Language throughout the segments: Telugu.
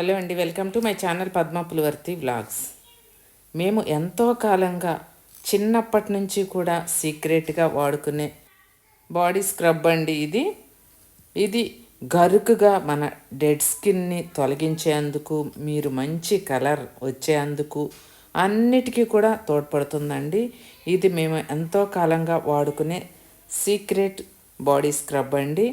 హలో అండి welcome to my channel Padma Pulivarthi vlogs. మేము ఎంతో కాలంగా చిన్నప్పటి నుంచి కూడా సీక్రెట్గా వాడుకునే బాడీ స్క్రబ్ అండి ఇది. ఇది గరుకుగా మన డెడ్ స్కిన్ని తొలగించేందుకు మీరు మంచి కలర్ వచ్చేందుకు అన్నిటికీ కూడా తోడ్పడుతుందండి. ఇది మేము ఎంతో కాలంగా వాడుకునే సీక్రెట్ బాడీ స్క్రబ్ అండి.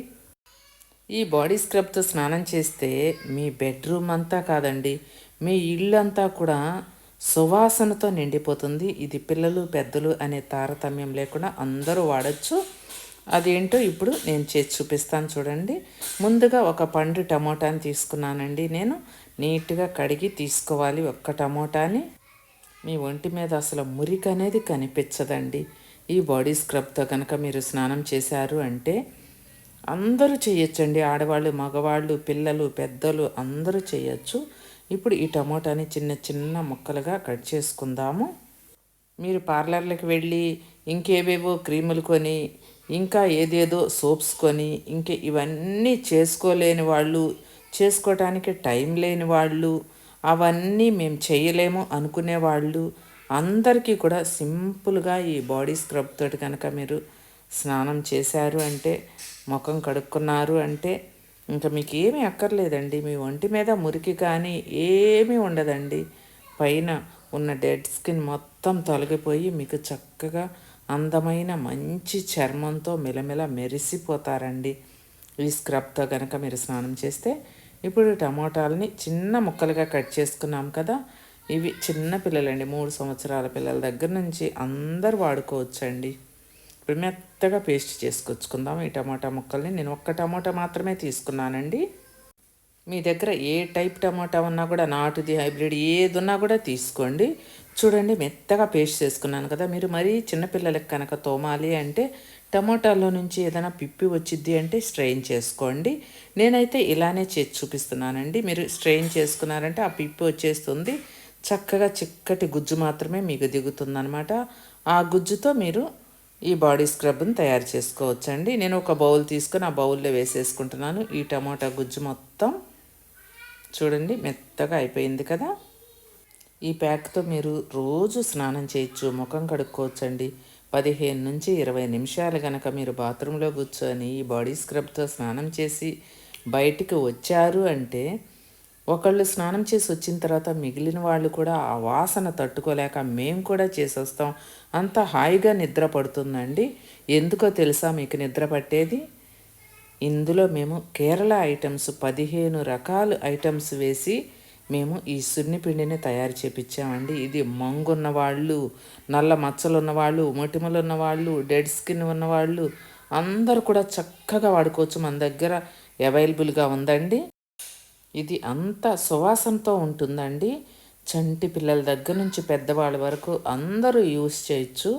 ఈ బాడీ స్క్రబ్తో స్నానం చేస్తే మీ బెడ్రూమ్ అంతా కాదండి మీ ఇల్లంతా కూడా సువాసనతో నిండిపోతుంది. ఇది పిల్లలు పెద్దలు అనే తారతమ్యం లేకుండా అందరూ వాడచ్చు. అదేంటో ఇప్పుడు నేను చేసి చూపిస్తాను చూడండి. ముందుగా ఒక పండు టమోటాని తీసుకున్నానండి నేను. నీట్గా కడిగి తీసుకోవాలి ఒక్క టమోటాని. మీ ఒంటి మీద అసలు మురికి అనేది కనిపించదండి. ఈ బాడీ స్క్రబ్తో కనుక మీరు స్నానం చేశారు అంటే అందరూ చేయొచ్చండి. ఆడవాళ్ళు మగవాళ్ళు పిల్లలు పెద్దలు అందరూ చేయొచ్చు. ఇప్పుడు ఈ టమోటాని చిన్న చిన్న ముక్కలుగా కట్ చేసుకుందాము. మీరు పార్లర్లకు వెళ్ళి ఇంకేవేవో క్రీములు కొని ఇంకా ఏదేదో సోప్స్ కొని ఇంకే ఇవన్నీ చేసుకోలేని వాళ్ళు చేసుకోవటానికి టైం లేని వాళ్ళు అవన్నీ మేము చేయలేము అనుకునే వాళ్ళు అందరికీ కూడా సింపుల్గా ఈ బాడీ స్క్రబ్ తోటి కనుక మీరు స్నానం చేశారు అంటే ముఖం కడుక్కున్నారు అంటే ఇంకా మీకు ఏమీ అక్కర్లేదండి. మీ ఒంటి మీద మురికి కానీ ఏమీ ఉండదండి. పైన ఉన్న డెడ్ స్కిన్ మొత్తం తొలగిపోయి మీకు చక్కగా అందమైన మంచి చర్మంతో మెలమెల మెరిసిపోతారండి. ఈ స్క్రబ్తో కనుక మీరు స్నానం చేస్తే ఇప్పుడు టమోటాలని చిన్న ముక్కలుగా కట్ చేసుకున్నాం కదా. ఇవి చిన్న పిల్లలండి. మూడు సంవత్సరాల పిల్లల దగ్గర నుంచి అందరు వాడుకోవచ్చండి. మెత్తగా పేస్ట్ చేసుకొచ్చుకుందాం. ఈ టమాటా ముక్కల్ని నేను ఒక్క టమాటా మాత్రమే తీసుకున్నానండి. మీ దగ్గర ఏ టైప్ టమాటా ఉన్నా కూడా నాటుది హైబ్రిడ్ ఏది ఉన్నా కూడా తీసుకోండి. చూడండి మెత్తగా పేస్ట్ చేసుకున్నాను కదా. మీరు మరీ చిన్నపిల్లలకి కనుక తోమాలి అంటే టమాటాలో నుంచి ఏదైనా పిప్పి వచ్చిద్ది అంటే స్ట్రెయిన్ చేసుకోండి. నేనైతే ఇలానే చేసి చూపిస్తున్నానండి. మీరు స్ట్రెయిన్ చేసుకున్నారంటే ఆ పిప్పి వచ్చేస్తుంది. చక్కగా చిక్కటి గుజ్జు మాత్రమే మీకు దిగుతుందనమాట ఆ గుజ్జుతో మీరు ఈ బాడీ స్క్రబ్ని తయారు చేసుకోవచ్చండి. నేను ఒక బౌల్ తీసుకొని ఆ బౌల్లో వేసేసుకుంటున్నాను. ఈ టమాటా గుజ్జు మొత్తం చూడండి మెత్తగా అయిపోయింది కదా. ఈ ప్యాక్తో మీరు రోజు స్నానం చేయొచ్చు ముఖం కడుక్కోవచ్చండి. పదిహేను నుంచి ఇరవై నిమిషాలు కనుక మీరు బాత్రూంలో కూర్చొని ఈ బాడీ స్క్రబ్తో స్నానం చేసి బయటికి వచ్చారు అంటే ఒకళ్ళు స్నానం చేసి వచ్చిన తర్వాత మిగిలిన వాళ్ళు కూడా ఆ వాసన తట్టుకోలేక మేము కూడా చేసేస్తాం. అంత హాయిగా నిద్ర పడుతుందండి. ఎందుకో తెలుసా మీకు నిద్ర పట్టేది? ఇందులో మేము కేరళ ఐటమ్స్ పదిహేను రకాల ఐటమ్స్ వేసి మేము ఈ సున్నిపిండిని తయారు చేపించామండి ఇది మంగున్న వాళ్ళు నల్ల మచ్చలు ఉన్నవాళ్ళు మొటిమలు ఉన్నవాళ్ళు డెడ్ స్కిన్ ఉన్నవాళ్ళు అందరూ కూడా చక్కగా వాడుకోవచ్చు. మన దగ్గర అవైలబుల్గా ఉందండి. ఇది అంత సువాసనతో ఉంటుందండి. చంటి పిల్లల దగ్గర నుంచి పెద్దవాళ్ళ వరకు అందరూ యూస్ చేయొచ్చు.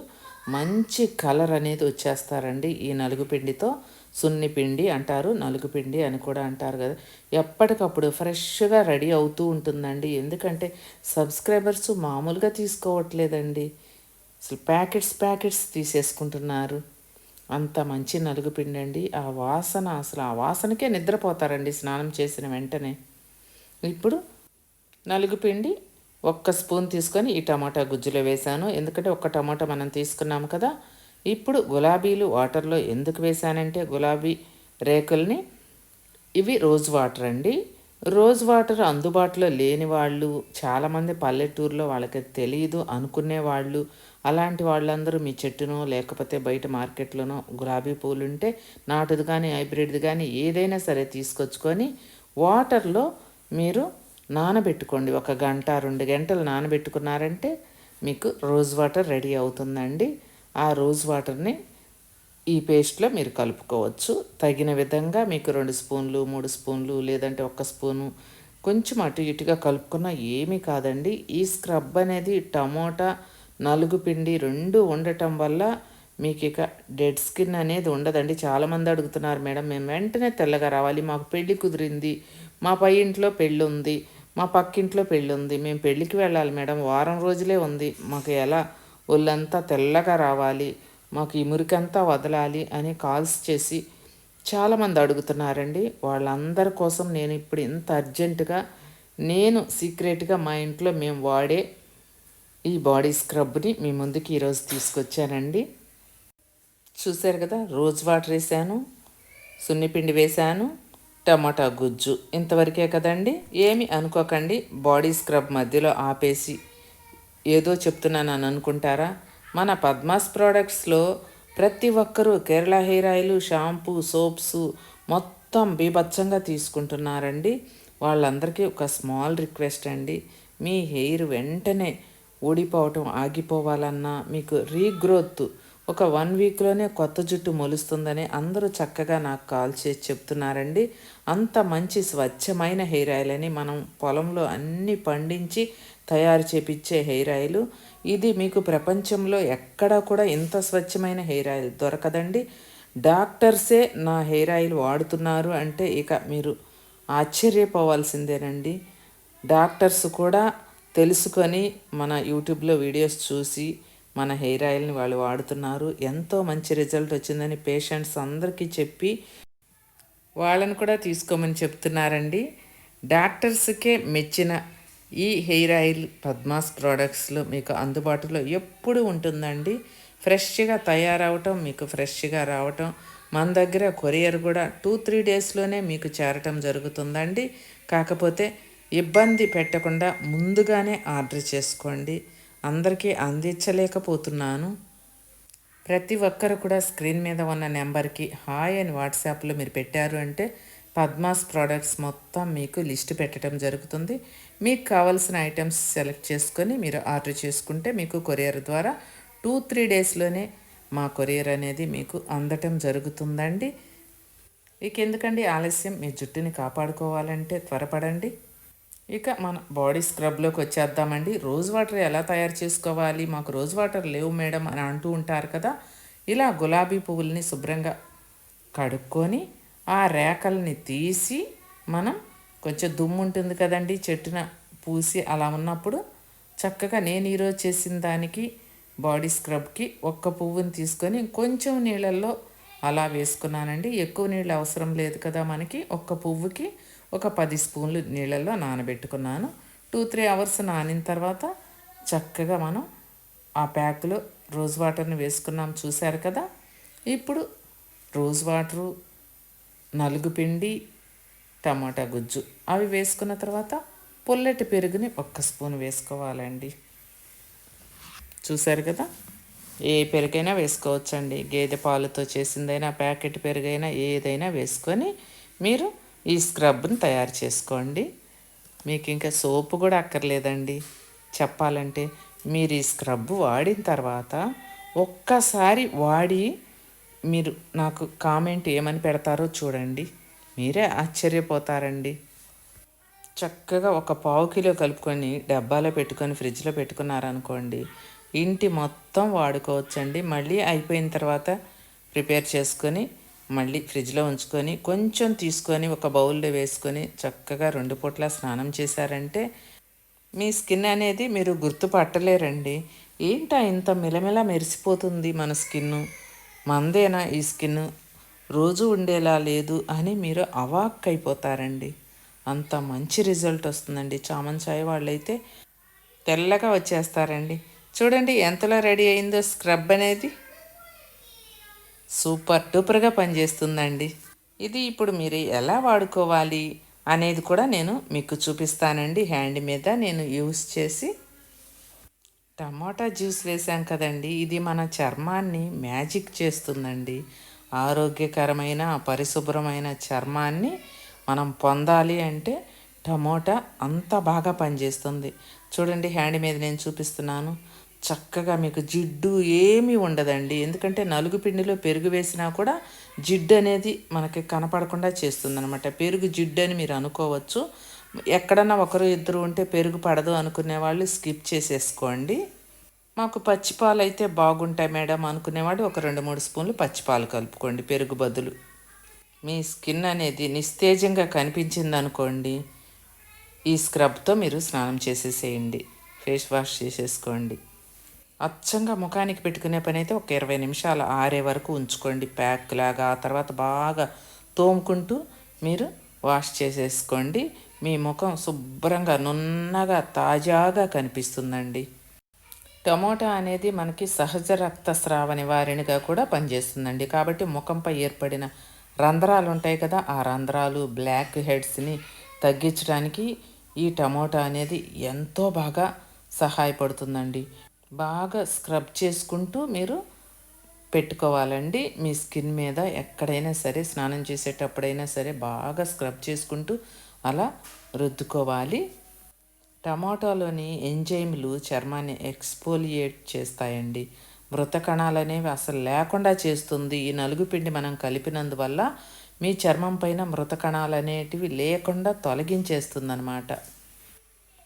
మంచి కలర్ అనేది వచ్చేస్తారండి ఈ నలుగు పిండితో. సున్ని పిండి అంటారు నలుగు పిండి అని కూడా అంటారు కదా. ఎప్పటికప్పుడు ఫ్రెష్గా రెడీ అవుతూ ఉంటుందండి. ఎందుకంటే సబ్స్క్రైబర్స్ మామూలుగా తీసుకోవట్లేదండి. అసలు ప్యాకెట్స్ ప్యాకెట్స్ తీసేసుకుంటున్నారు. అంత మంచి నలుగు పిండి అండి ఆ వాసన అసలు ఆ వాసనకే నిద్రపోతారండి స్నానం చేసిన వెంటనే. ఇప్పుడు నలుగు పిండి ఒక్క స్పూన్ తీసుకొని ఈ టమాటా గుజ్జులో వేశాను. ఎందుకంటే ఒక్క టమాటా మనం తీసుకున్నాం కదా. ఇప్పుడు గులాబీలు వాటర్లో ఎందుకు వేశానంటే గులాబీ రేకుల్ని ఇవి రోజ్ వాటర్ అండి. రోజ్ వాటర్ అందుబాటులో లేని వాళ్ళు చాలామంది పల్లెటూరులో వాళ్ళకి తెలియదు అనుకునే వాళ్ళు అలాంటి వాళ్ళందరూ మీ చెట్టునో లేకపోతే బయట మార్కెట్లోనో గులాబీ పూలు ఉంటే నాటుది కానీ హైబ్రిడ్ది కానీ ఏదైనా సరే తీసుకొచ్చుకొని వాటర్లో మీరు నానబెట్టుకోండి. ఒక గంట రెండు గంటలు నానబెట్టుకున్నారంటే మీకు రోజ్ వాటర్ రెడీ అవుతుందండి. ఆ రోజ్ వాటర్ని ఈ పేస్ట్లో మీరు కలుపుకోవచ్చు. తగిన విధంగా మీకు రెండు స్పూన్లు మూడు స్పూన్లు లేదంటే ఒక్క స్పూను కొంచెం అటు ఇటుగా కలుపుకున్నా ఏమీ కాదండి. ఈ స్క్రబ్ అనేది టమోటా నలుగు పిండి రెండు ఉండటం వల్ల మీకు ఇక డెడ్ స్కిన్ అనేది ఉండదండి. చాలామంది అడుగుతున్నారు మేడం మేము వెంటనే తెల్లగా రావాలి. మాకు పెళ్ళి కుదిరింది. మా పై ఇంట్లో పెళ్ళి ఉంది. మా పక్కింట్లో పెళ్ళి ఉంది. మేము పెళ్ళికి వెళ్ళాలి మేడం. వారం రోజులే ఉంది. మాకు ఎలా? ఒళ్ళంతా తెల్లగా రావాలి. మాకు ఈ మురికంతా వదలాలి అని కాల్స్ చేసి చాలామంది అడుగుతున్నారండి. వాళ్ళందరి కోసం నేను ఇప్పుడు ఇంత అర్జెంటుగా నేను సీక్రెట్గా మా ఇంట్లో మేము వాడే ఈ బాడీ స్క్రబ్ని మీ ముందుకి ఈరోజు తీసుకొచ్చానండి. చూశారు కదా రోజ్ వాటర్ వేసాను సున్నిపిండి వేశాను టమాటా గుజ్జు. ఇంతవరకే కదండి ఏమి అనుకోకండి బాడీ స్క్రబ్ మధ్యలో ఆపేసి ఏదో చెప్తున్నాను అని అనుకుంటారా? మన పద్మాస్ ప్రోడక్ట్స్లో ప్రతి ఒక్కరూ Kerala hair oil shampoo soaps మొత్తం బీభత్సంగా తీసుకుంటున్నారండి. వాళ్ళందరికీ ఒక స్మాల్ రిక్వెస్ట్ అండి మీ హెయిర్ వెంటనే ఊడిపోవటం ఆగిపోవాలన్నా మీకు రీగ్రోత్ ఒక వన్ వీక్లోనే కొత్త జుట్టు మొలుస్తుందని అందరూ చక్కగా నాకు కాల్ చేసి చెప్తున్నారండి. అంత మంచి స్వచ్ఛమైన హెయిర్ ఆయిల్ అని మనం పొలంలో అన్ని పండించి తయారు చేపించే హెయిర్ ఆయిల్. ఇది మీకు ప్రపంచంలో ఎక్కడా కూడా ఇంత స్వచ్ఛమైన హెయిర్ ఆయిల్ దొరకదండి. డాక్టర్సే నా హెయిర్ ఆయిల్ వాడుతున్నారు అంటే ఇక మీరు ఆశ్చర్యపోవాల్సిందేనండి. డాక్టర్స్ కూడా తెలుసుకొని మన యూట్యూబ్లో వీడియోస్ చూసి మన హెయిర్ ఆయిల్ని వాళ్ళు వాడుతున్నారు. ఎంతో మంచి రిజల్ట్ వచ్చిందని పేషెంట్స్ అందరికీ చెప్పి వాళ్ళని కూడా తీసుకోమని చెప్తున్నారండి. డాక్టర్స్కే మెచ్చిన ఈ హెయిర్ ఆయిల్ పద్మాస్ ప్రోడక్ట్స్లో మీకు అందుబాటులో ఎప్పుడు ఉంటుందండి. ఫ్రెష్గా తయారవటం మీకు ఫ్రెష్గా రావటం మన దగ్గర కొరియర్ కూడా టూ త్రీ డేస్లోనే మీకు చేరటం జరుగుతుందండి. కాకపోతే ఇబ్బంది పెట్టకుండా ముందుగానే ఆర్డర్ చేసుకోండి. అందరికీ అందించలేకపోతున్నాను. ప్రతి ఒక్కరు కూడా స్క్రీన్ మీద ఉన్న నెంబర్కి హాయ్ అని వాట్సాప్లో మీరు పెట్టారు అంటే పద్మాస్ ప్రోడక్ట్స్ మొత్తం మీకు లిస్ట్ పెట్టడం జరుగుతుంది. మీకు కావాల్సిన ఐటమ్స్ సెలెక్ట్ చేసుకొని మీరు ఆర్డర్ చేసుకుంటే మీకు కొరియర్ ద్వారా టూ త్రీ డేస్లోనే మా కొరియర్ అనేది మీకు అందటం జరుగుతుందండి. మీకు ఎందుకండి ఆలస్యం? మీ జుట్టుని కాపాడుకోవాలంటే త్వరపడండి. ఇక మన బాడీ స్క్రబ్లోకి వచ్చేద్దామండి. రోజ్ వాటర్ ఎలా తయారు చేసుకోవాలి? మాకు రోజ్ వాటర్ లేవు మేడం అని అంటూ ఉంటారు కదా. ఇలా గులాబీ పువ్వుల్ని శుభ్రంగా కడుక్కొని ఆ రేకల్ని తీసి మనం కొంచెం దుమ్ము ఉంటుంది కదండి. చెట్టున పూసి అలా ఉన్నప్పుడు చక్కగా నేను ఈరోజు చేసిన దానికి బాడీ స్క్రబ్కి ఒక్క పువ్వుని తీసుకొని కొంచెం నీళ్ళల్లో అలా వేసుకున్నానండి. ఎక్కువ నీళ్ళు అవసరం లేదు కదా మనకి. ఒక్క పువ్వుకి ఒక పది స్పూన్లు నీళ్ళల్లో నానబెట్టుకున్నాను. టూ త్రీ అవర్స్ నానిన తర్వాత చక్కగా మనం ఆ ప్యాక్లో రోజ్ వాటర్ని వేసుకున్నాం. చూశారు కదా? ఇప్పుడు రోజ్ వాటరు నలుగు పిండి టమాటా గుజ్జు అవి వేసుకున్న తర్వాత పుల్లటి పెరుగుని ఒక్క స్పూన్ వేసుకోవాలండి. చూశారు కదా? ఏ పెరుగైనా వేసుకోవచ్చండి. గేదె పాలతో చేసిందైనా ప్యాకెట్ పెరుగైనా ఏదైనా వేసుకొని మీరు ఈ స్క్రబ్ని తయారు చేసుకోండి. మీకు ఇంకా సోపు కూడా అక్కర్లేదండి. చెప్పాలంటే మీరు ఈ స్క్రబ్ వాడిన తర్వాత ఒక్కసారి వాడి మీరు నాకు కామెంట్ ఏమని పెడతారో చూడండి. మీరే ఆశ్చర్యపోతారండి. చక్కగా ఒక పావు కిలో కలుపుకొని డబ్బాలో పెట్టుకొని ఫ్రిడ్జ్లో పెట్టుకున్నారనుకోండి ఇంటి మొత్తం వాడుకోవచ్చండి. మళ్ళీ అయిపోయిన తర్వాత ప్రిపేర్ చేసుకొని మళ్ళీ ఫ్రిడ్జ్లో ఉంచుకొని కొంచెం తీసుకొని ఒక బౌల్లో వేసుకొని చక్కగా రెండు పూట్ల స్నానం చేశారంటే మీ స్కిన్ అనేది మీరు గుర్తుపట్టలేరండి. ఏంటా ఇంత మిలమిల మెరిసిపోతుంది మన స్కిన్ మందేనా ఈ స్కిన్ రోజు ఉండేలా లేదు అని మీరు అవాక్ అయిపోతారండి. అంత మంచి రిజల్ట్ వస్తుందండి. చామన్ వాళ్ళైతే తెల్లగా వచ్చేస్తారండి. చూడండి ఎంతలో రెడీ అయిందో స్క్రబ్ అనేది. సూపర్ డూపర్గా పనిచేస్తుందండి. ఇది ఇప్పుడు మీరు ఎలా వాడుకోవాలి అనేది కూడా నేను మీకు చూపిస్తానండి. హ్యాండ్ మీద నేను యూస్ చేసి టమాటా జ్యూస్ వేసాం కదండి. ఇది మన చర్మాన్ని మ్యాజిక్ చేస్తుందండి. ఆరోగ్యకరమైన పరిశుభ్రమైన చర్మాన్ని మనం పొందాలి అంటే టమోటా అంత బాగా పనిచేస్తుంది. చూడండి హ్యాండ్ మీద నేను చూపిస్తున్నాను. చక్కగా మీకు జిడ్డు ఏమీ ఉండదండి. ఎందుకంటే నలుగు పిండిలో పెరుగు వేసినా కూడా జిడ్డు అనేది మనకి కనపడకుండా చేస్తుందనమాట పెరుగు జిడ్డు అని మీరు అనుకోవచ్చు. ఎక్కడన్నా ఒకరు ఇద్దరు ఉంటే పెరుగు పడదు అనుకునే వాళ్ళు స్కిప్ చేసేసుకోండి. మాకు పచ్చిపాలు అయితే బాగుంటాయి మేడం అనుకునేవాడు ఒక రెండు మూడు స్పూన్లు పచ్చిపాలు కలుపుకోండి పెరుగు బదులు. మీ స్కిన్ అనేది నిస్తేజంగా కనిపించింది అనుకోండి ఈ స్క్రబ్తో మీరు స్నానం చేసేసేయండి. ఫేస్ వాష్ చేసేసుకోండి. అచ్చంగా ముఖానికి పెట్టుకునే పని అయితే ఒక ఇరవై నిమిషాలు ఆరే వరకు ఉంచుకోండి ప్యాక్ లాగా. ఆ తర్వాత బాగా తోముకుంటూ మీరు వాష్ చేసేసుకోండి. మీ ముఖం శుభ్రంగా నున్నగా తాజాగా కనిపిస్తుందండి. టమోటా అనేది మనకి సహజ రక్తస్రావ నివారణగా కూడా పనిచేస్తుందండి. కాబట్టి ముఖంపై ఏర్పడిన రంధ్రాలు ఉంటాయి కదా ఆ రంధ్రాలు బ్లాక్ హెడ్స్ని తగ్గించడానికి ఈ టమోటా అనేది ఎంతో బాగా సహాయపడుతుందండి. బాగా స్క్రబ్ చేసుకుంటూ మీరు పెట్టుకోవాలండి. మీ స్కిన్ మీద ఎక్కడైనా సరే స్నానం చేసేటప్పుడైనా సరే బాగా స్క్రబ్ చేసుకుంటూ అలా రుద్దుకోవాలి. టమాటోలోని ఎంజైమ్లు చర్మాన్ని ఎక్స్పోలియేట్ చేస్తాయండి. మృత కణాలు అనేవి అసలు లేకుండా చేస్తుంది. ఈ నలుగు పిండి మనం కలిపినందువల్ల మీ చర్మం పైన మృత కణాలు అనేటివి లేకుండా తొలగించేస్తుందన్నమాట.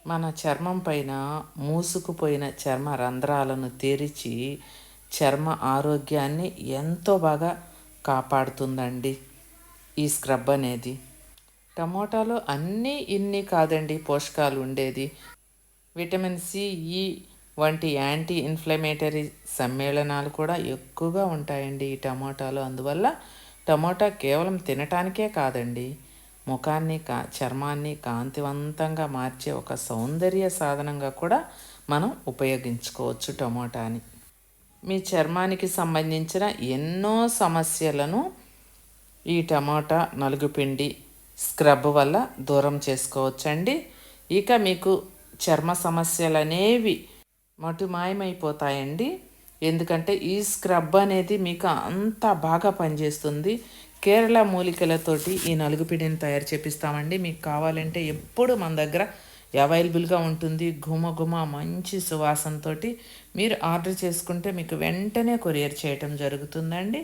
మన చర్మం పైన మూసుకుపోయిన చర్మ రంధ్రాలను తెరిచి చర్మ ఆరోగ్యాన్ని ఎంతో బాగా కాపాడుతుందండి ఈ స్క్రబ్ అనేది. టమోటాలో అన్నీ ఇన్ని కాదండి పోషకాలు ఉండేది. విటమిన్ సి ఈ వంటి యాంటీ ఇన్ఫ్లమేటరీ సమ్మేళనాలు కూడా ఎక్కువగా ఉంటాయండి ఈ టమోటాలో. అందువల్ల టమోటా కేవలం తినటానికే కాదండి ముఖాన్ని కా చర్మాన్ని కాంతివంతంగా మార్చే ఒక సౌందర్య సాధనంగా కూడా మనం ఉపయోగించుకోవచ్చు టమోటాని. మీ చర్మానికి సంబంధించిన ఎన్నో సమస్యలను ఈ టమాటా నలుగుపిండి స్క్రబ్ వల్ల దూరం చేసుకోవచ్చండి. ఇక మీకు చర్మ సమస్యలు అనేవి మటుమాయమైపోతాయండి. ఎందుకంటే ఈ స్క్రబ్ అనేది మీకు అంత బాగా పనిచేస్తుంది. కేరళ మూలికలతోటి ఈ నలుగుపిడిని తయారు చేపిస్తామండి. మీకు కావాలంటే ఎప్పుడు మన దగ్గర అవైలబుల్గా ఉంటుంది. ఘుమ ఘుమ మంచి సువాసనతో మీరు ఆర్డర్ చేసుకుంటే మీకు వెంటనే కొరియర్ చేయటం జరుగుతుందండి.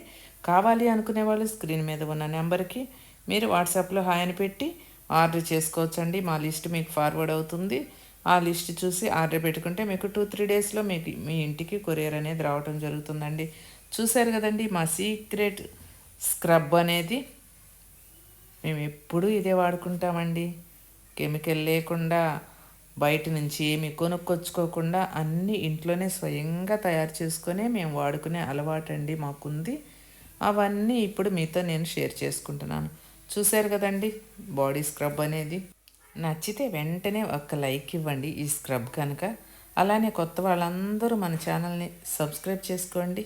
కావాలి అనుకునే వాళ్ళు స్క్రీన్ మీద ఉన్న నెంబర్కి మీరు వాట్సాప్లో హాయ్ అని పెట్టి ఆర్డర్ చేసుకోవచ్చండి. మా లిస్ట్ మీకు ఫార్వర్డ్ అవుతుంది. ఆ లిస్ట్ చూసి ఆర్డర్ పెట్టుకుంటే మీకు టూ త్రీ డేస్లో మీకు మీ ఇంటికి కొరియర్ అనేది రావటం జరుగుతుందండి. చూశారు కదండి మా సీక్రెట్ స్క్రబ్ అనేది మేము ఎప్పుడూ ఇదే వాడుకుంటామండి. కెమికల్ లేకుండా బయట నుంచి ఏమి కొనుక్కొచ్చుకోకుండా అన్నీ ఇంట్లోనే స్వయంగా తయారు చేసుకొని మేము వాడుకునే అలవాటు అండి మాకుంది. అవన్నీ ఇప్పుడు మీతో నేను షేర్ చేసుకుంటున్నాను. చూశారు కదండి బాడీ స్క్రబ్ అనేది. నచ్చితే వెంటనే ఒక లైక్ ఇవ్వండి ఈ స్క్రబ్ కనుక. అలానే కొత్త వాళ్ళందరూ మన ఛానల్ని సబ్స్క్రైబ్ చేసుకోండి.